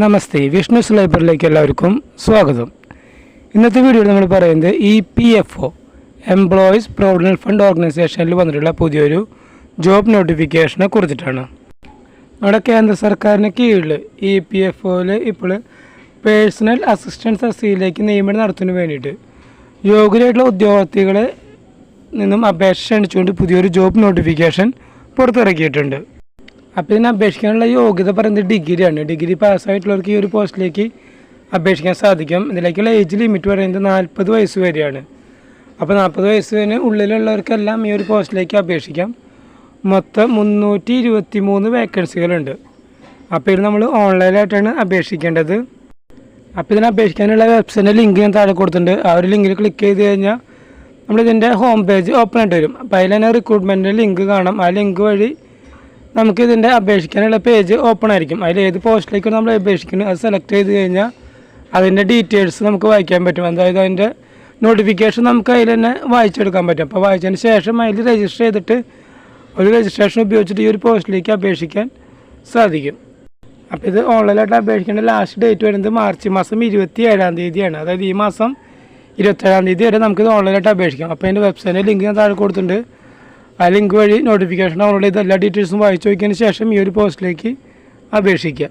നമസ്തേ വിഷ്ണുസ് ലൈബ്രറിയിലേക്ക് എല്ലാവർക്കും സ്വാഗതം. ഇന്നത്തെ വീഡിയോയിൽ നമ്മൾ പറയുന്നത് E P F O employees provident fund ഓർഗനൈസേഷനിൽ വന്നിട്ടുള്ള പുതിയൊരു ജോബ് നോട്ടിഫിക്കേഷനെ കുറിച്ചിട്ടാണ്. നമ്മുടെ കേന്ദ്ര സർക്കാരിന് കീഴിൽ ഇ പി എഫ് ഒയിൽ ഇപ്പോൾ പേഴ്സണൽ അസിസ്റ്റൻസ് എസ്സിയിലേക്ക് നിയമനം നടത്തുന്നതിന് വേണ്ടിയിട്ട് യോഗ്യരായിട്ടുള്ള ഉദ്യോഗാർത്ഥികളെ നിന്നും അപേക്ഷ ക്ഷണിച്ചുകൊണ്ട് പുതിയൊരു ജോബ് നോട്ടിഫിക്കേഷൻ പുറത്തിറക്കിയിട്ടുണ്ട്. അപ്പോൾ ഇതിന് അപേക്ഷിക്കാനുള്ള യോഗ്യത പറയുന്നത് ഡിഗ്രിയാണ്. ഡിഗ്രി പാസ്സായിട്ടുള്ളവർക്ക് ഈ ഒരു പോസ്റ്റിലേക്ക് അപേക്ഷിക്കാൻ സാധിക്കും. ഇതിലേക്കുള്ള ഏജ് ലിമിറ്റ് പറയുന്നത് നാൽപ്പത് വയസ്സ് വരെയാണ്. അപ്പോൾ നാൽപ്പത് വയസ്സിന് ഉള്ളിലുള്ളവർക്കെല്ലാം ഈ ഒരു പോസ്റ്റിലേക്ക് അപേക്ഷിക്കാം. മൊത്തം മുന്നൂറ്റി ഇരുപത്തി മൂന്ന് വേക്കൻസികളുണ്ട്. അപ്പോൾ ഇത് നമ്മൾ ഓൺലൈനായിട്ടാണ് അപേക്ഷിക്കേണ്ടത്. അപ്പോൾ ഇതിന് അപേക്ഷിക്കാനുള്ള വെബ്സൈറ്റിന്റെ ലിങ്ക് ഞാൻ താഴെ കൊടുത്തിട്ടുണ്ട്. ആ ഒരു ലിങ്കിൽ ക്ലിക്ക് ചെയ്ത് കഴിഞ്ഞാൽ നമ്മളിതിന്റെ ഹോം പേജ് ഓപ്പൺ ആയിട്ട് വരും. അപ്പോൾ അതിൽ തന്നെ റിക്രൂട്ട്മെന്റിന്റെ ലിങ്ക് കാണാം. ആ ലിങ്ക് വഴി നമുക്ക് ഇതിന്റെ അപേക്ഷിക്കാനുള്ള പേജ് ഓപ്പൺ ആയിരിക്കും. അതിൽ ഏത് പോസ്റ്റിലേക്കാണ് നമ്മൾ അപേക്ഷിക്കുന്നു അത് സെലക്ട് ചെയ്ത് കഴിഞ്ഞാൽ അതിന്റെ ഡീറ്റെയിൽസ് നമുക്ക് വായിക്കാൻ പറ്റും. അതായത് അതിന്റെ നോട്ടിഫിക്കേഷൻ നമുക്ക് അതിൽ തന്നെ വായിച്ചെടുക്കാൻ പറ്റും. അപ്പോൾ വായിച്ചതിന് ശേഷം അതിൽ രജിസ്റ്റർ ചെയ്തിട്ട് ഒരു രജിസ്ട്രേഷൻ ഉപയോഗിച്ചിട്ട് ഈ ഒരു പോസ്റ്റിലേക്ക് അപേക്ഷിക്കാൻ സാധിക്കും. അപ്പോൾ ഇത് ഓൺലൈനായിട്ട് അപേക്ഷിക്കേണ്ട ലാസ്റ്റ് ഡേറ്റ് വരുന്നത് മാർച്ച് മാസം ഇരുപത്തി ഏഴാം തീയതിയാണ്. അതായത് ഈ മാസം ഇരുപത്തേഴാം തീയതി വരെ നമുക്കിത് ഓൺലൈനായിട്ട് അപേക്ഷിക്കാം. അപ്പോൾ അതിന്റെ വെബ്സൈറ്റിന്റെ ലിങ്ക് ഞാൻ താഴെ കൊടുത്തിട്ടുണ്ട്. ആ ലിങ്ക് വഴി നോട്ടിഫിക്കേഷൻ ഡൗൺലോഡ് ചെയ്ത് എല്ലാ ഡീറ്റെയിൽസും വായിച്ചു നോക്കിയതിന് ശേഷം ഈ ഒരു പോസ്റ്റിലേക്ക് അപേക്ഷിക്കുക